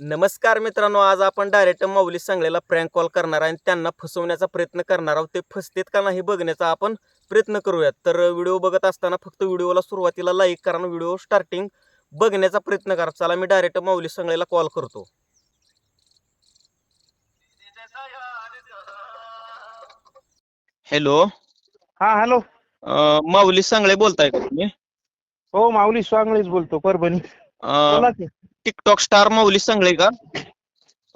नमस्कार मित्रांनो आज आपण डायरेक्ट माऊली सांगलेला प्रँक कॉल करणार आहे आणि त्यांना फसवण्याचा प्रयत्न करणार आहोत. ते फसतेत का नाही बघण्याचा आपण प्रयत्न करूयात. तर व्हिडिओ बघत असताना फक्त व्हिडिओला सुरुवातीला लाईक करा आणि व्हिडिओ स्टार्टिंग बघण्याचा प्रयत्न करा. चला मी डायरेक्ट माऊली सांगलेला कॉल करतो. हॅलो हा हॅलो माऊली सांगळे बोलताय का तुम्ही? हो माऊली स्वांगळेच बोलतो परभणी बोला की. टिकटॉक स्टार माऊली सांगळे का?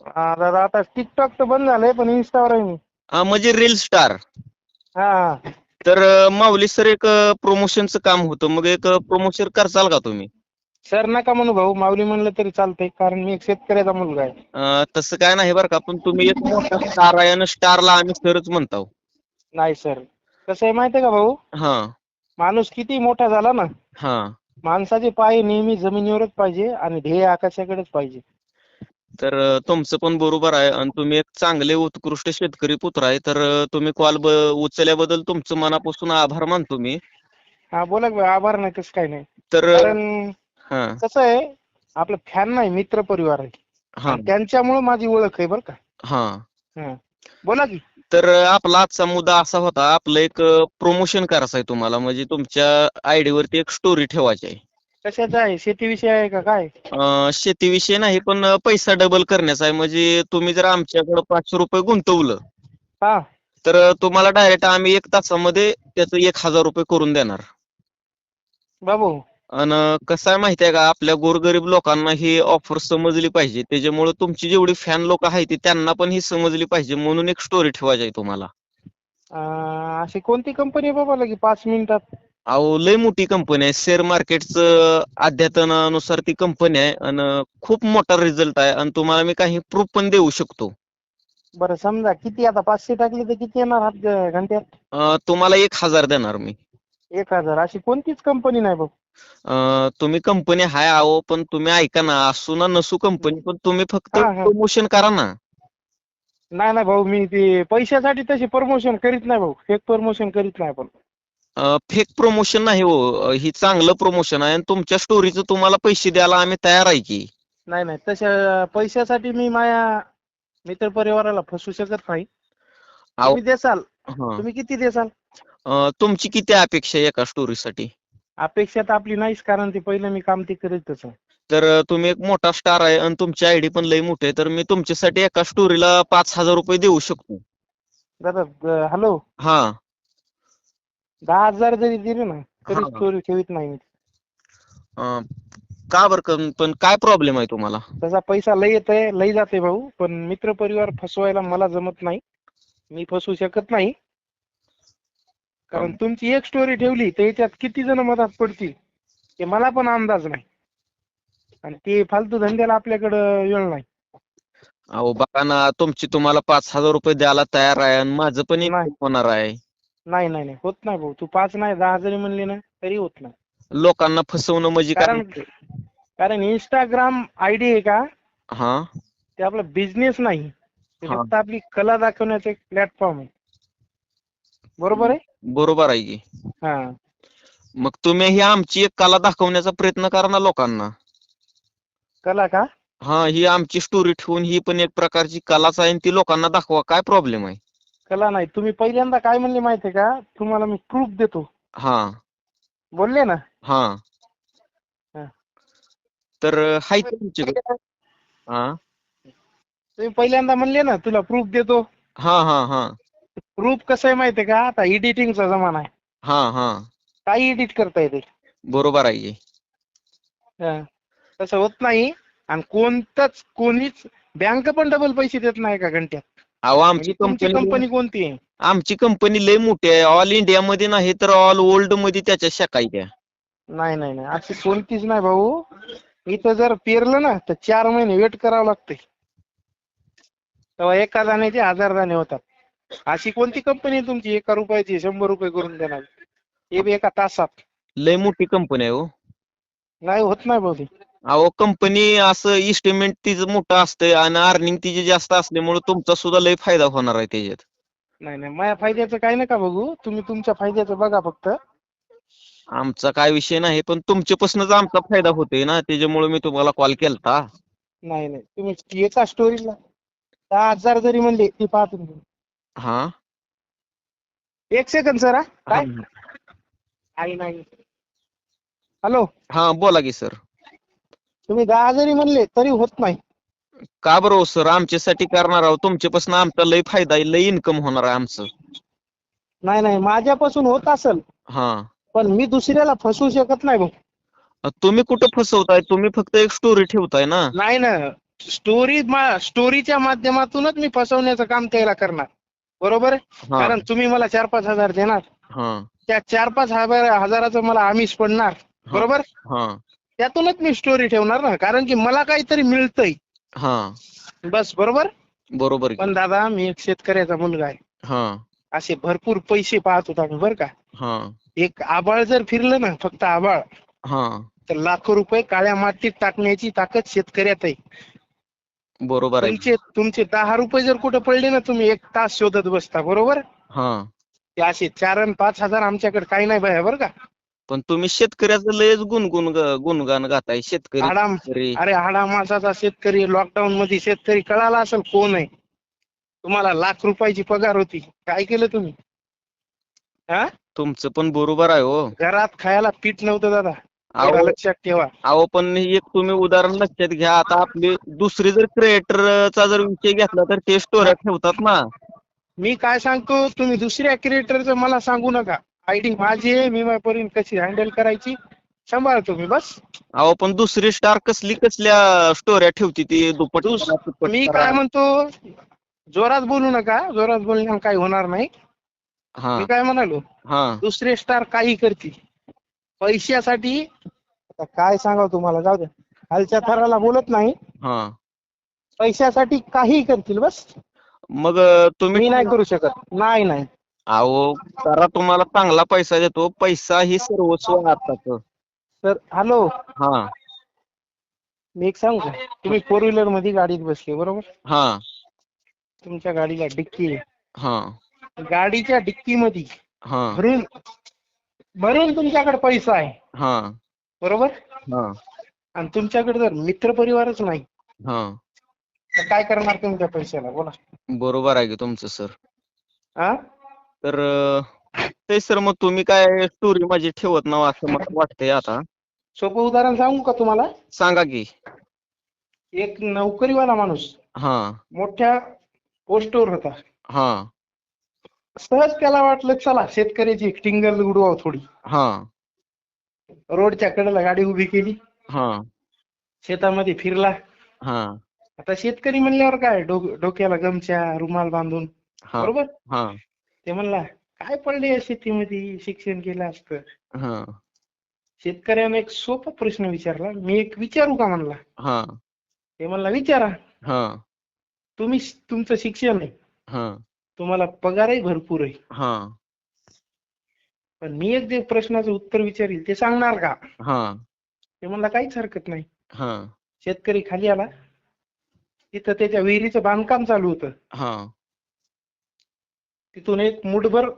हा, दादा आता टिकटॉक तर बंद झालंय पण इन्स्टावर आहे मी. अं, म्हणजे रील स्टार हा हा. तर अं, माऊली सर एक प्रमोशनचं काम होतं. मग एक प्रमोशन करचाल का तुम्ही? सर नका म्हणू भाऊ. माऊली म्हणलं तरी चालतंय कारण मी एक शेतकऱ्याचा मुलगा आहे. अं, तसं काय नाही बरं का पण तुम्ही एक मोठा स्टार आहे आणि स्टारला आम्ही सरच म्हणतो नाही सर कसं आहे माहितीये का भाऊ? हा. माणूस किती मोठा झाला ना हा. माणसाचे पाय नेहमी जमिनीवरच पाहिजे आणि ध्येय आकाशाकडेच पाहिजे. तर तुमचं पण बरोबर आहे आणि तुम्ही एक चांगले उत्कृष्ट शेतकरी पुत्र आहे. तर तुम्ही कॉल उचलल्याबद्दल तुमचं मनापासून आभार मानतो मी. हा बोला की आभार नाही तसं काही नाही. तर कारण हा. कसं आहे आपलं फॅन नाही मित्र परिवार आहे. हा. त्यांच्यामुळे माझी ओळख आहे बरं का. हा. हा. बोला की. तर आपला आजचा मुद्दा असा होता आपलं एक प्रमोशन करायचं आहे तुम्हाला म्हणजे तुमच्या आयडी वरती एक स्टोरी ठेवायची आहे. कशाचं आहे? शेतीविषयी आहे का काय? अं, शेतीविषयी नाही पण पैसा डबल करण्याचा आहे. म्हणजे तुम्ही जर आमच्याकडे पाचशे रुपये गुंतवलं हा. तर तुम्हाला डायरेक्ट आम्ही एक तासामध्ये त्याचं एक हजार रुपये करून देणार. बाबू आणि कसं आहे माहिती आहे का? आपल्या गोरगरीब लोकांना ही ऑफर समजली पाहिजे. त्याच्यामुळे तुमची जेवढी फॅन लोक आहेत ती त्यांना पण ही समजली पाहिजे. म्हणून एक स्टोरी ठेवायची आहे तुम्हाला. अं, अशी कोणती कंपनी आहे बाबा लगी? पाच मिनिटात. अहो लय मोठी कंपनी आहे. शेअर मार्केटचं अध्यातनानुसार ती कंपनी आहे. आणि खूप मोठा रिझल्ट आहे. आणि तुम्हाला मी काही प्रूफ पण देऊ शकतो. बरं समजा किती आता? पाचशे टाकले तर किती येणार हात घंट्यात? अं, तुम्हाला एक हजार देणार मी. एक हजार. अशी कोणतीच कंपनी नाही बघ. तुम्ही कंपनी हाय आहो पण तुम्ही ऐका ना असू ना नसू कंपनी पण तुम्ही फक्त हा, हा. प्रमोशन करा ना. नाही नाही भाऊ मी ते पैशासाठी तशी प्रमोशन करीत नाही भाऊ फेक प्रमोशन करीत नाही पण फेक प्रमोशन नाही हो अं, ही चांगलं प्रमोशन आहे आणि तुमच्या स्टोरीचं तुम्हाला पैसे द्यायला आम्ही तयार आहे की. नाही नाही तशा पैशासाठी मी माझ्या मित्र परिवाराला फसवू शकत नाही. तुम्ही देसाल? हा. तुम्ही किती देसाल? अं, तुमची किती अपेक्षा आहे एका स्टोरीसाठी अपेक्षा तर आपली नाहीच कारण ते पहिलं मी काम ते करीतच आहे. तर तुम्ही एक मोठा स्टार आहे आणि तुमची आयडी पण लई मोठी आहे तर मी तुमच्यासाठी एका स्टोरीला पाच हजार रुपये देऊ शकतो. दादा हॅलो हा. दहा हजार जरी दिले ना तरी हा. स्टोरी ठेवीत नाही मी. अं, का बरं का- पण काय प्रॉब्लेम आहे तुम्हाला? तसा पैसा लय येतोय लय जाते भाऊ पण मित्र परिवार फसवायला मला जमत नाही. मी फसवू शकत नाही. कारण. तुमची एक स्टोरी ठेवली तर याच्यात किती जण मदत पडतील? हे मला पण अंदाज नाही. आणि ते फालतू धंद्याला आपल्याकडं वेळ नाही. अहो बघा ना तुमची तुम्हाला पाच हजार रुपये द्यायला तयार आहे आणि माझं पण नाही. होणार आहे. नाही नाही नाही होत नाही भाऊ. तू पाच नाही दहा जरी म्हणले ना तरी होत नाही. लोकांना फसवणं म्हणजे काय? कारण कारण इंस्टाग्राम आयडी आहे का? हा. ते आपला बिझनेस नाही. ते हा. फक्त आपली कला दाखवण्याचं एक प्लॅटफॉर्म आहे. बरोबर आहे? बरोबर आहे की. हा. मग तुम्ही ही आमची एक कला दाखवण्याचा प्रयत्न करा ना लोकांना. कला का? हा ही आमची स्टोरी ठेवून ही पण एक प्रकारची कलाच आहे आणि ती लोकांना दाखवा काय प्रॉब्लेम आहे? कला नाही. तुम्ही पहिल्यांदा काय म्हणले माहितीये का? तुम्हाला मी प्रूफ देतो. हा. बोलले ना? हा. हा. तर हाय हा. तुम्ही पहिल्यांदा म्हणले ना तुला प्रूफ देतो. हा हा हा. प्रूफ कसं आहे माहितीये का? आता एडिटिंगचा जमाना आहे. हा हा. काही एडिट करता येते बरोबर आहे की. हा. तसं होत नाही. आणि कोणतंच कोणीच बँक पण डबल पैसे देत नाही का घंट्यात? अहो आमची म्हणजे तुमची कंपनी कंपनी कोणती आहे? आमची कंपनी लय मोठी आहे. ऑल इंडिया मध्ये नाही तर ऑल वर्ल्डमध्ये त्याच्या शाखा आहेत त्या. नाही नाही नाही. अशी कोणतीच नाही भाऊ. इथं जर पेरलं ना तर चार महिने वेट करावं लागतंय. तेव्हा एका दाण्याचे हजार दाणे होतात. अशी कोणती कंपनी आहे तुमची? एका रुपयाची शंभर रुपये करून देणार. हे बी एका तासात. लय मोठी कंपनी आहे हो. नाही होत नाही भाऊ ते. अहो कंपनी असं इस्टिमेट तिचं मोठं असतंय आणि अर्निंग तिची जास्त असल्यामुळे तुमचा सुद्धा लय फायदा होणार आहे त्याच्यात. नाही नाही माझ्या फायद्याचं काही नका बघू? तुम्ही तुमच्या फायद्याचं बघा फक्त. आमचा काय विषय नाही पण तुमच्यापासूनच आमचा फायदा होतोय ना त्याच्यामुळे मी तुम्हाला कॉल केलता. नाही नाही तुम्ही एका स्टोरीला दहा हजार जरी म्हणले ती पाहतो मी. हा. एक सेकंद सर हा. काय? हा. आई नाही. हॅलो हा बोला की सर तुम्ही दहा जरी म्हणले तरी होत नाही. का बरं हो सर आमच्यासाठी करणार आहोत. तुमच्यापासून आमचा लय फायदा आहे लय इन्कम होणार आहे आमचं. नाही नाही माझ्यापासून होत असेल हा. पण मी दुसऱ्याला फसवू शकत नाही भाऊ. तुम्ही कुठं फसवताय? तुम्ही फक्त एक स्टोरी ठेवताय ना? नाही ना. स्टोरी स्टोरीच्या माध्यमातूनच मी फसवण्याचं काम त्याला करणार. बरोबर आहे? हा. कारण तुम्ही मला चार पाच हजार देणार. हा. त्या चार पाच हजार हजाराचं मला आमिष पडणार. बरोबर? हा. त्यातूनच मी स्टोरी ठेवणार ना. कारण की मला काहीतरी मिळतंय. हा. बस बरोबर? बरोबर. पण दादा मी एक शेतकऱ्याचा मुलगा आहे. हा. असे भरपूर पैसे पाहत होता मी बरं का? हा. एक आबाळ जर फिरलं ना फक्त आबाळ हा. तर लाखो रुपये काळ्या मातीत टाकण्याची ताकद शेतकऱ्यात आहे. बरोबर आहे. तुमचे तुमचे दहा रुपये जर कुठे पडले ना तुम्ही एक तास शोधत बसता बरोबर? हा. ते असे चार आणि पाच हजार आमच्याकडे काही नाही बाया बरं का? पण तुम्ही शेतकऱ्याचं लयच गुणगुण गुणगान गाताय शेतकरी शेतकरी. अरे हाडा मासाचा शेतकरी लॉकडाऊन मध्ये शेतकरी कळाला असेल कोण आहे? तुम्हाला लाख रुपयाची पगार होती. काय केलं तुम्ही? हा? तुमचं पण बरोबर आहे हो. घरात खायला पीठ नव्हतं दादा. लक्षात ठेवा अहो पण एक तुम्ही उदाहरण लक्षात घ्या. आता आपली दुसरी जर क्रिएटरचा जर विषय घेतला तर ते स्टोऱ्या ठेवतात ना. मी काय सांगतो तुम्ही दुसऱ्या क्रिएटरचं मला सांगू नका. आयडी माझी आहे मी माझ्यापर्यंत कशी हँडल करायची सांभाळतो मी बस. अहो पण दुसरी स्टार कसली कसल्या स्टोऱ्या ठेवती ती? दुप्पट दुस- करा, तिप्पट मी करा. काय म्हणतो जोरात बोलू नका. जोरात बोलण्यानं काही होणार नाही. हा. मी काय म्हणालो हा. दुसरे स्टार काही करतील पैशासाठी आता काय सांगाव तुम्हाला? जाऊ द्या खालच्या थराला बोलत नाही. हा. पैशासाठी काही करतील बस. मग अं, मी तुम्ही नाही करू शकत. नाही नाही. अहो करा तुम्हाला चांगला पैसा देतो. पैसा ही सर्वस्व आहे आताच तर हॅलो. हा. मी एक सांगू का? तुम्ही फोर व्हीलरमध्ये गाडीत बसले बरोबर? हा. तुमच्या गाडीला डिक्की आहे. हा. गाडीच्या डिक्की मध्ये हा. भरून भरून तुमच्याकडे पैसा आहे. हा. बरोबर? हा. आणि तुमच्याकडे जर मित्र परिवारच नाही. हा. तर काय करणार तुमच्या पैशाला? बोला. बरोबर आहे की तुमचं सर. हा तर अं, ते सर मग तुम्ही काय स्टोरी माझी ठेवत नाव असं मला वाटतंय आता. सोपं उदाहरण सांगू का तुम्हाला? सांगा की. एक नोकरीवाला माणूस हा. मोठ्या पोस्टवर होता. हा. सहज त्याला वाटलं चला शेतकऱ्याची एक टिंगल उडवाव थोडी. हा. रोडच्या कडेला गाडी उभी केली. हा. शेतामध्ये फिरला. आता शेतकरी म्हणल्यावर काय डोक्याला गमछा रुमाल बांधून. बरोबर? ते म्हणला काय पडले या शेतीमध्ये? शिक्षण केलं असतं. शेतकऱ्याने एक सोपा प्रश्न विचारला. मी एक विचारू का म्हणला? हा. ते म्हणला विचारा. तुम्ही तुमचं शिक्षण आहे. तुम्हाला पगारही भरपूर आहे. हा. पण मी एक जे प्रश्नाचं उत्तर विचारील ते सांगणार का? हा. ते म्हणला काहीच हरकत नाही. हा. शेतकरी खाली आला. तिथं त्याच्या विहिरीचं बांधकाम चालू होतं. हा. तिथून एक मुठभर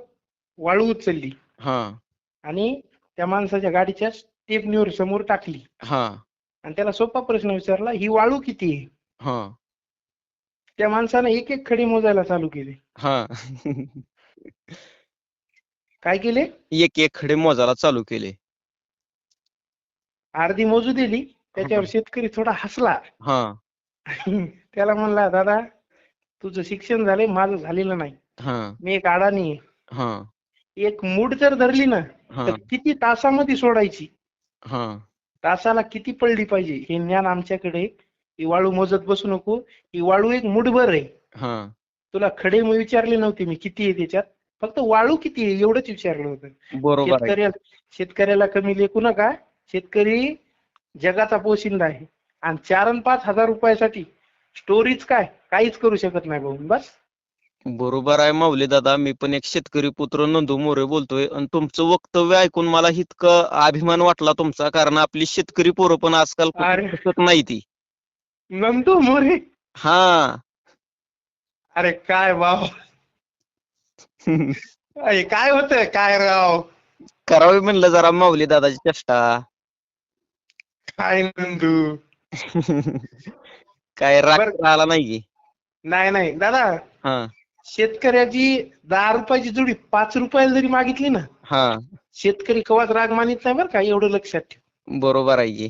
वाळू उचलली. हा. आणि त्या माणसाच्या गाडीच्या स्टेपनीवर समोर टाकली. हा. आणि त्याला सोपा प्रश्न विचारला ही वाळू किती आहे? हा. त्या माणसाने एक एक खडी मोजायला चालू केली. हा. काय केले? एक एक खडे मोजायला चालू केले. अर्धी मोजू दिली. त्याच्यावर शेतकरी थोडा हसला. हा. त्याला म्हणला दादा तुझं शिक्षण झालंय माझं झालेलं नाही. हा. मी एक अडाणी आहे हा. एक मूठ जर धरली ना हा. तर किती तासामध्ये सोडायची? हा. तासाला किती पडली पाहिजे? हे ज्ञान आमच्याकडे आहे. ही वाळू मोजत बसू नको. ही वाळू एक मुठभर आहे. हा. तुला खडे मग विचारले नव्हते मी किती आहे त्याच्यात. फक्त वाळू किती आहे एवढंच विचारलं होतं. बरोबर आहे. शेतकऱ्याला शेतकऱ्याला कमी लेखू नका. शेतकरी जगाचा पोशिंदा आहे. आणि चार आणि पाच हजार रुपयासाठी स्टोरीज काय? काहीच करू शकत नाही भाऊ. बस. बरोबर आहे माऊली दादा. मी पण एक शेतकरी पुत्र नंदू मोरे बोलतोय. आणि तुमचं वक्तव्य ऐकून मला इतकं अभिमान वाटला तुमचा. कारण आपली शेतकरी पोरं पण आजकाल नाही ती. नंदू मोरे? हा. अरे काय भाव अरे काय होतंय काय राव? करावी म्हणलं जरा माऊली दादाची चेष्टा. काय नंदू? काय राग बरं. आला नाही की? नाही नाही. दादा हा. शेतकऱ्याची दहा रुपयाची जुडी पाच रुपयाला जरी मागितली ना हा. शेतकरी कवाच राग मानित नाही बरं का? एवढं लक्षात ठेव. बरोबर आहे की.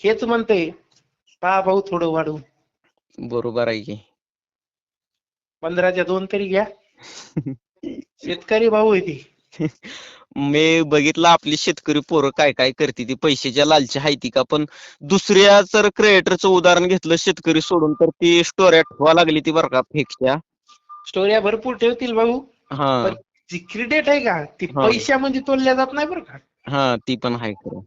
हेच म्हणतंय पहा भाऊ थोडं वाढवून. बरोबर आहे की. पंधराच्या दोन तरी घ्या. शेतकरी भाऊ आहे ती. मी बघितलं आपली शेतकरी पोरं काय काय करते ती. पैशाच्या लालची आहे ती का? पण दुसऱ्या जर क्रिएटरचं उदाहरण घेतलं शेतकरी सोडून तर ती स्टोऱ्या ठेवा लागली ती बरं का फेकच्या स्टोऱ्या भरपूर ठेवतील भाऊ. हा. क्रेडिट आहे का ती. पैशामध्ये तोलल्या जात नाही बरं का. हा ती पण आहे खरं.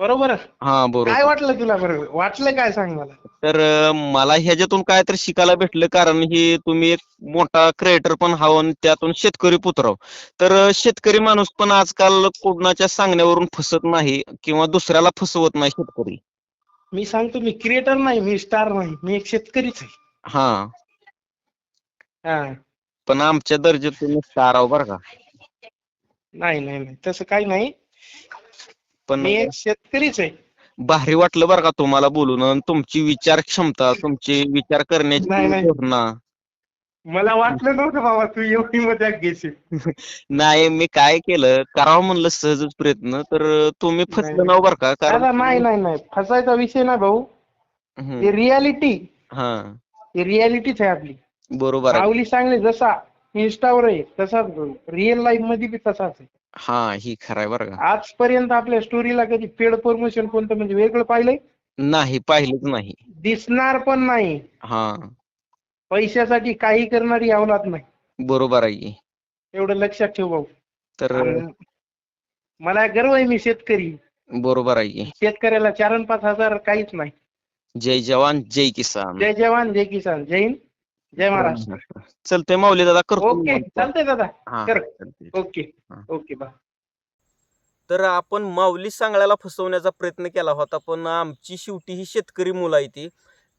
बरोबर? हा काय बरोबर वाटलं तुला बरं? वाटलं काय सांग मला? तर मला ह्याच्यातून काय तर शिकायला भेटलं कारण ही तुम्ही एक मोठा क्रिएटर पण हाव आणि त्यातून शेतकरी पुत्राव तर शेतकरी माणूस पण आजकाल कोणाच्या सांगण्यावरून फसत नाही किंवा दुसऱ्याला फसवत नाही शेतकरी. मी सांगतो मी क्रिएटर नाही मी स्टार नाही मी एक शेतकरीच आहे. हा. हा. पण आमच्या दर्जात तुम्ही स्टार आहो बरं का. नाही नाही नाही. तसं काही नाही. पण मी एक शेतकरीच आहे. भारी वाटलं बरं का तुम्हाला बोलून आणि तुमची विचार क्षमता तुमची विचार करण्याची नाही. भावना मला वाटलं नव्हतं बाबा तू एवढी मजाक घेशील. नाही मी काय केलं करावं म्हणलं सहजच प्रयत्न तर तुम्ही नाही, फसलं नाव बरं का? दादा कारण नाही नाही नाही फसायचा विषय नाही भाऊ. हम्म, ही रियालिटी हा. ही रियालिटीच आहे आपली. बरोबर आहे. माऊली सांगले जसा इंस्टावर आहे तसाच रिअल लाईफमध्ये बी तसाच आहे. हा ही खरं आहे बरं का. आजपर्यंत आपल्या स्टोरीला कधी पेड प्रमोशन कोणतं म्हणजे वेगळं पाहिलंय? नाही पाहिलंच नाही. दिसणार पण नाही. हा. पैशासाठी काही करणारी अवलाद नाही. बरोबर आहे की. एवढं लक्षात ठेव भाऊ. तर आणि मला गर्व आहे मी शेतकरी. बरोबर आहे की. शेतकऱ्याला चार अन पाच हजार काहीच नाही. जय जवान जय किसान. जय जवान जय किसान. जय हिंद. जय महाराष्ट्र चलतंय माऊली दादा करतो ओके चालतंय दादा हा कर. चालतंय. ओके हा. ओके बा तर आपण माऊली सांगण्याला फसवण्याचा प्रयत्न केला होता पण आमची शेवटी ही शेतकरी मुलं आहे ती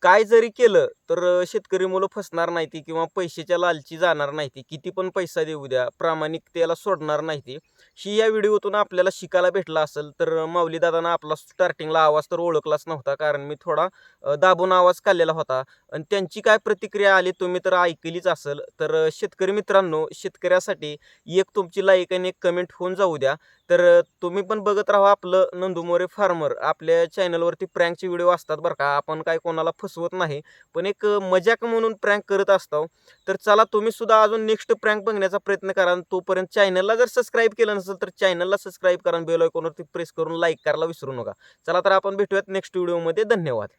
काय जरी केलं तर शेतकरी मुलं फसणार नाही ती किंवा पैशाच्या लालची जाणार नाही ती किती पण पैसा देऊ द्या प्रामाणिकतेला सोडणार नाही ती ही या व्हिडिओतून आपल्याला शिकायला भेटला असेल तर माऊली दादांना आपला स्टार्टिंगला आवाज तर ओळखलाच नव्हता कारण मी थोडा दाबून आवाज काढलेला होता. आणि त्यांची काय प्रतिक्रिया आली तुम्ही तर ऐकलीच असेल. तर शेतकरी मित्रांनो शेतकऱ्यासाठी एक तुमची लाईक आणि एक कमेंट होऊन जाऊ द्या. तर तुम्ही पण बघत राहा आपलं नंदुमोरे फार्मर. आपल्या चॅनलवरती प्रँकचे व्हिडिओ असतात बरं का. आपण काय कोणाला फस फसवत नाही. पण एक मजाक म्हणून प्रँक करत असतो. तर चला तुम्ही सुद्धा अजून नेक्स्ट प्रँक बघण्याचा प्रयत्न करा. तोपर्यंत चॅनलला जर सबस्क्राईब केलं नसेल तर चॅनलला सबस्क्राईब करा. बेल आयकॉनवरती प्रेस करून लाईक करायला विसरू नका. चला तर आपण भेटूयात नेक्स्ट व्हिडिओमध्ये धन्यवाद.